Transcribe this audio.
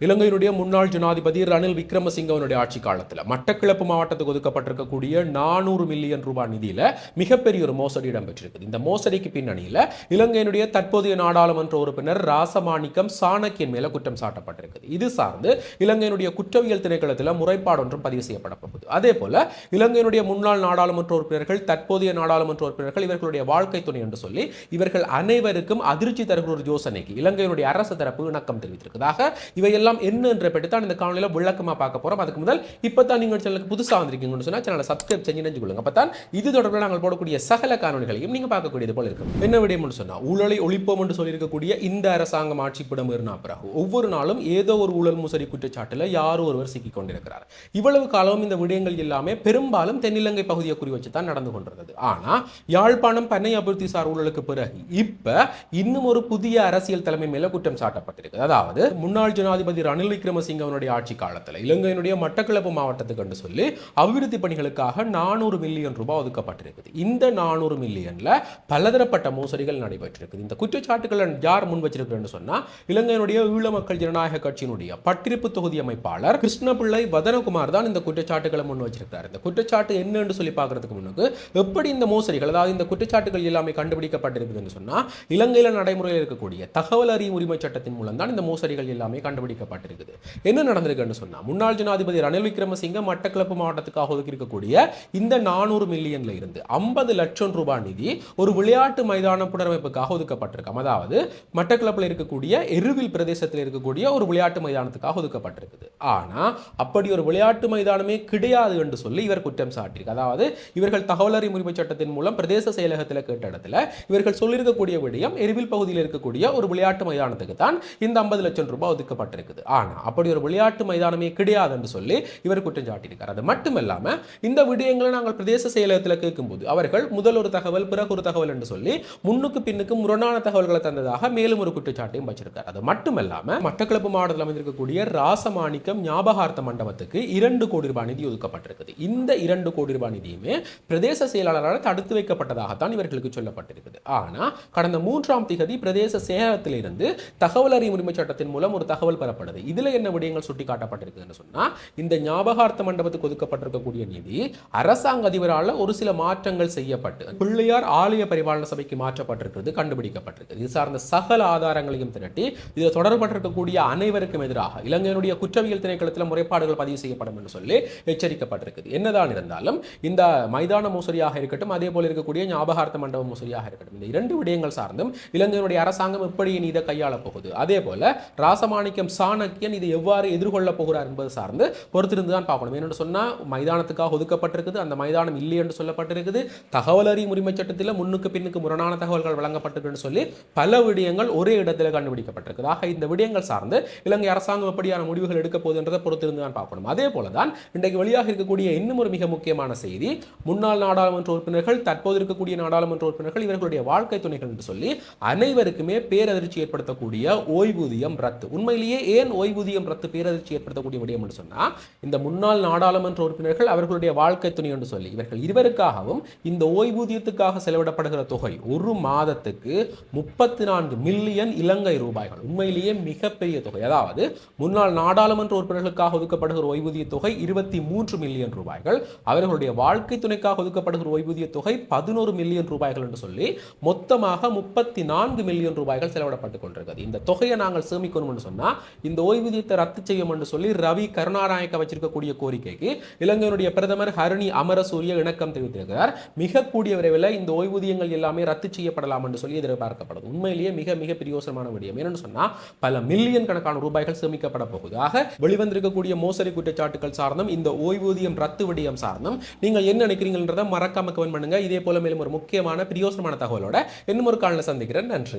இலங்கையினுடைய முன்னாள் ஜனாதிபதி ரணில் விக்ரமசிங்கவனுடைய ஆட்சி காலத்தில் மட்டக்கிழப்பு மாவட்டத்துக்கு ஒதுக்கப்பட்டிருக்கக்கூடிய நானூறு மில்லியன் ரூபாய் நிதியில மிகப்பெரிய ஒரு மோசடி இடம்பெற்றிருக்குது. இந்த மோசடிக்கு பின்னணியில் இலங்கையினுடைய தற்போதைய நாடாளுமன்ற உறுப்பினர் ராசமாணிக்கம் சாணக்கியன் மேல குற்றம் சாட்டப்பட்டிருக்குது. இது சார்ந்து இலங்கையினுடைய குற்றவியல் திணைக்களத்தில் முறைப்பாடு ஒன்றும் பதிவு செய்யப்பட போகுது. அதே போல இலங்கையினுடைய முன்னாள் நாடாளுமன்ற உறுப்பினர்கள் தற்போதைய நாடாளுமன்ற உறுப்பினர்கள் இவர்களுடைய வாழ்க்கை துணை என்று சொல்லி இவர்கள் அனைவருக்கும் அதிர்ச்சி தருகிற ஒரு யோசனைக்கு இலங்கையினுடைய அரசு தரப்பு இணக்கம் தெரிவித்திருக்கதாக இவையெல்லாம் என்ன என்ற பற்றி தான் இந்த காணொலியில் விளக்கமாக பார்க்க போகிறோம் அதுக்கு முதல் இப்போ தான் நீங்கள் சேனலுக்கு புதுசாக வந்திருக்கீங்கன்னு சொன்னால் சேனலை சப்ஸ்கிரைப் செஞ்சு நினைச்சு கொள்ளுங்க அப்போ தான் இது தொடர்பில் நாங்கள் போடக்கூடிய சகல காணொலிகளையும் நீங்கள் பார்க்கக்கூடியது போல இருக்கும் என்ன விடயம்னு சொன்னால் ஊழலை ஒழிப்போம் என்று சொல்லியிருக்கக்கூடிய இந்த அரசாங்கம் ஆட்சிப்பிடம் ஏறினா பிறகு ஒவ்வொரு நாளும் ஏதோ ஒரு ஊழல் முசரி குற்றச்சாட்டில் யாரோ ஒருவர் சிக்கிக் கொண்டிருக்கிறார். இவ்வளவு காலம் இந்த விடயங்கள் எல்லாமே பெரும்பாலும் தென்னிலங்கை பகுதியை குறி வச்சு தான் நடந்து கொண்டிருந்தது. ஆனால் யாழ்ப்பாணம் பண்ணை அபிவிருத்தி சார் ஊழலுக்கு பிறகு இப்போ இன்னும் ஒரு புதிய அரசியல் தலைமை மேல குற்றம் சாட்டப்பட்டிருக்கு அதாவது முன்னாள் ஜனாதிபதி ரணில் விக்ரமசிங்க அவனுடைய ஆட்சி காலத்தில் இலங்கையினுடைய மட்டக்களப்பு மாவட்டத்துக்கு என்று சொல்லி அபிவிருத்தி பணிகளுக்காக நானூறு மில்லியன் ரூபாய் ஒதுக்கப்பட்டிருக்குது. இந்த நானூறு மில்லியன்ல பலதரப்பட்ட மோசடிகள் நடைபெற்றிருக்குது. இந்த குற்றச்சாட்டுகளை யார் முன் வச்சிருக்கிறேன்னு சொன்னால் இலங்கையினுடைய ஈழ மக்கள் ஜனநாயக கட்சியினுடைய பட்டிருப்பு தொகுதி அமைப்பாளர் கிருஷ்ணபிள்ளை வதனகுமார் தான் இந்த குற்றச்சாட்டுகளை முன் வச்சிருக்கிறார். இந்த குற்றச்சாட்டு என்னன்னு சொல்லி பார்க்கறதுக்கு முன்னுக்கு எப்படி இந்த மோசடிகள் அதாவது இந்த குற்றச்சாட்டுகள் எல்லாமே கண்டுபிடிக்கப்பட்டிருக்குதுன்னு சொன்னா இலங்கையில் நடைமுறையில் இருக்கக்கூடிய தகவல் அறியும் உரிமை சட்டத்தின் மூலம் தான் இந்த மோசடிகள் எல்லாமே கண்டுபிடிக்கப்பட்டிருக்குது என்ன நடந்திருக்குன்னு சொன்னா முன்னாள் ஜனாதிபதி ரணில் விக்ரமசிங்க மட்டக்களப்பு மாவட்டத்துக்காக ஒதுக்கி இருக்கக்கூடிய இந்த நானூறு மில்லியன்ல இருந்து ஐம்பது லட்சம் ரூபாய் நிதி ஒரு விளையாட்டு மைதான புனரமைப்புக்காக ஒதுக்கப்பட்டிருக்கும் அதாவது மட்டக்களப்பில் இருக்கக்கூடிய எருவில் பிரதேசத்தில் இருக்கக்கூடிய ஒரு விளையாட்டு மைதானத்துக்காக ஒதுக்கப்பட்டிருக்குது. ஆனா அப்படி ஒரு விளையாட்டு மைதானமே கிடையாது என்று சொல்லி இவர் குற்றம் சாட்டியிருக்கு. அதாவது இவர்கள் தகவல் உரிமை சட்டத்தின் மூலம் பிரதேச செயலகத்தில் கேட்ட இடத்துல இவர்கள் சொல்லியிருக்கக்கூடிய விடயம் எருவில் பகுதியில் இருக்கக்கூடிய ஒரு விளையாட்டு மைதானத்துக்கு தான் இந்த ஐம்பது லட்சம் ரூபாய் ஒதுக்கப்பட்டிருக்கு. ஒதுக்கப்பட்டிருக்குது ஆனால் அப்படி ஒரு விளையாட்டு மைதானமே கிடையாது என்று சொல்லி இவர் குற்றம் சாட்டியிருக்கார். அது மட்டுமல்லாமல் இந்த விடயங்களை நாங்கள் பிரதேச செயலகத்தில் கேட்கும்போது அவர்கள் முதல் ஒரு தகவல் பிறகு ஒரு தகவல் என்று சொல்லி முன்னுக்கு பின்னுக்கு முரணான தகவல்களை தந்ததாக மேலும் ஒரு குற்றச்சாட்டையும் வச்சிருக்கார். அது மட்டுமல்லாமல் மட்டக்களப்பு மாவட்டத்தில் அமைந்திருக்கக்கூடிய ராசமாணிக்கம் ஞாபகார்த்த மண்டபத்துக்கு இரண்டு கோடி ரூபாய் நிதி ஒதுக்கப்பட்டிருக்குது. இந்த இரண்டு கோடி ரூபாய் நிதியுமே பிரதேச செயலாளரால் தடுத்து வைக்கப்பட்டதாகத்தான் இவர்களுக்கு சொல்லப்பட்டிருக்குது. ஆனா கடந்த மூன்றாம் திகதி பிரதேச செயலகத்திலிருந்து தகவல் அறியும் உரிமை சட்டத்தின் மூலம் ஒரு தகவல் பெறப்படுது இதில் என்ன விடயங்கள் சுட்டி காட்டப்பட்டிருக்குதுன்னு சொன்னால் இந்த ஞாபகார்த்த மண்டபத்துக்கு ஒதுக்கப்பட்டிருக்கக்கூடிய நிதி அரசாங்க அதிபரால் ஒரு சில மாற்றங்கள் செய்யப்பட்டு பிள்ளையார் ஆலய பரிபாலன சபைக்கு மாற்றப்பட்டிருக்கிறது கண்டுபிடிக்கப்பட்டிருக்கு இது சார்ந்த சகல ஆதாரங்களையும் திரட்டி இதில் தொடர்பட்டிருக்கக்கூடிய அனைவருக்கும் எதிராக இலங்கையினுடைய குற்றவியல் திணைக்களத்தில் முறைப்பாடுகள் பதிவு செய்யப்படும் என்று சொல்லி எச்சரிக்கப்பட்டிருக்குது. என்னதான் இருந்தாலும் இந்த மைதான மோசடியாக இருக்கட்டும் அதே போல இருக்கக்கூடிய ஞாபகார்த்த மண்டப மோசடியாக இருக்கட்டும் இந்த இரண்டு விடயங்கள் சார்ந்தும் இலங்கையினுடைய அரசாங்கம் எப்படி இனி இதை கையாளப் போகுது? அதே போல ராசமாணிக்கம் சான் சாணக்கியன் இதை எவ்வாறு எதிர்கொள்ளப் போகிறார் என்பது சார்ந்து பொறுத்திருந்து தான் பார்க்கணும். ஏன்னு சொன்னால் மைதானத்துக்காக ஒதுக்கப்பட்டிருக்குது அந்த மைதானம் இல்லை என்று சொல்லப்பட்டிருக்குது. தகவல் அறியும் உரிமை சட்டத்தில் முன்னுக்கு பின்னுக்கு முரணான தகவல்கள் வழங்கப்பட்டிருக்குன்னு சொல்லி பல விடயங்கள் ஒரே இடத்தில் கண்டுபிடிக்கப்பட்டிருக்குது. ஆக இந்த விடயங்கள் சார்ந்து இலங்கை அரசாங்கம் எப்படியான முடிவுகள் எடுக்க போகுதுன்றதை பொறுத்திருந்து தான் பார்க்கணும். அதே போல தான் இன்றைக்கு வெளியாக இருக்கக்கூடிய இன்னும் ஒரு மிக முக்கியமான செய்தி முன்னாள் நாடாளுமன்ற உறுப்பினர்கள் தற்போது இருக்கக்கூடிய நாடாளுமன்ற உறுப்பினர்கள் இவர்களுடைய வாழ்க்கை துணைகள் என்று சொல்லி அனைவருக்குமே பேரதிர்ச்சி ஏற்படுத்தக்கூடிய ஓய்வூதியம் ரத்து. உண்மையிலேயே ஏன் ஏன் ஓய்வூதியம் ரத்து பேரதிர்ச்சி ஏற்படுத்தக்கூடிய விடயம் என்று சொன்னால் இந்த முன்னாள் நாடாளுமன்ற உறுப்பினர்கள் அவர்களுடைய வாழ்க்கை துணை என்று சொல்லி இவர்கள் இருவருக்காகவும் இந்த ஓய்வூதியத்துக்காக செலவிடப்படுகிற தொகை ஒரு மாதத்துக்கு முப்பத்தி நான்கு மில்லியன் இலங்கை ரூபாய்கள். உண்மையிலேயே மிகப்பெரிய தொகை. அதாவது முன்னாள் நாடாளுமன்ற உறுப்பினர்களுக்காக ஒதுக்கப்படுகிற ஓய்வூதிய தொகை இருபத்தி மூன்று மில்லியன் ரூபாய்கள். அவர்களுடைய வாழ்க்கை துணைக்காக ஒதுக்கப்படுகிற ஓய்வூதிய தொகை பதினோரு மில்லியன் ரூபாய்கள் என்று சொல்லி மொத்தமாக முப்பத்தி நான்கு மில்லியன் ரூபாய்கள் செலவிடப்பட்டுக் கொண்டிருக்கிறது. இந்த தொகையை நாங்கள் சேமிக்கணும் என்று இந்த இந்த ஓய்வூதியத்தை ரத்து செய்யும் என்று சொல்லி ரவி கருணாநாயக்க வச்சிருக்கக்கூடிய கோரிக்கைக்கு இலங்கையினுடைய பிரதமர் ஹரணி அமரசூரிய இணக்கம் தெரிவித்திருக்கிறார். மிக கூடிய விரைவில் இந்த ஓய்வூதியங்கள் எல்லாமே ரத்து செய்யப்படலாம் என்று சொல்லி எதிர்பார்க்கப்படுது. உண்மையிலேயே மிக மிக பிரியோசனமான விடயம். என்னன்னு சொன்னால் பல மில்லியன் கணக்கான ரூபாய்கள் சேமிக்கப்பட போகுதாக வெளிவந்திருக்கக்கூடிய மோசடி குற்றச்சாட்டுகள் சார்ந்தும் இந்த ஓய்வூதியம் ரத்து விடயம் சார்ந்தும் நீங்கள் என்ன நினைக்கிறீங்கன்றதை மறக்காம கமெண்ட் பண்ணுங்க. இதே போல மேலும் ஒரு முக்கியமான பிரியோசனமான தகவலோட இன்னும் ஒரு காலில் சந்திக்கிறேன். நன்றி.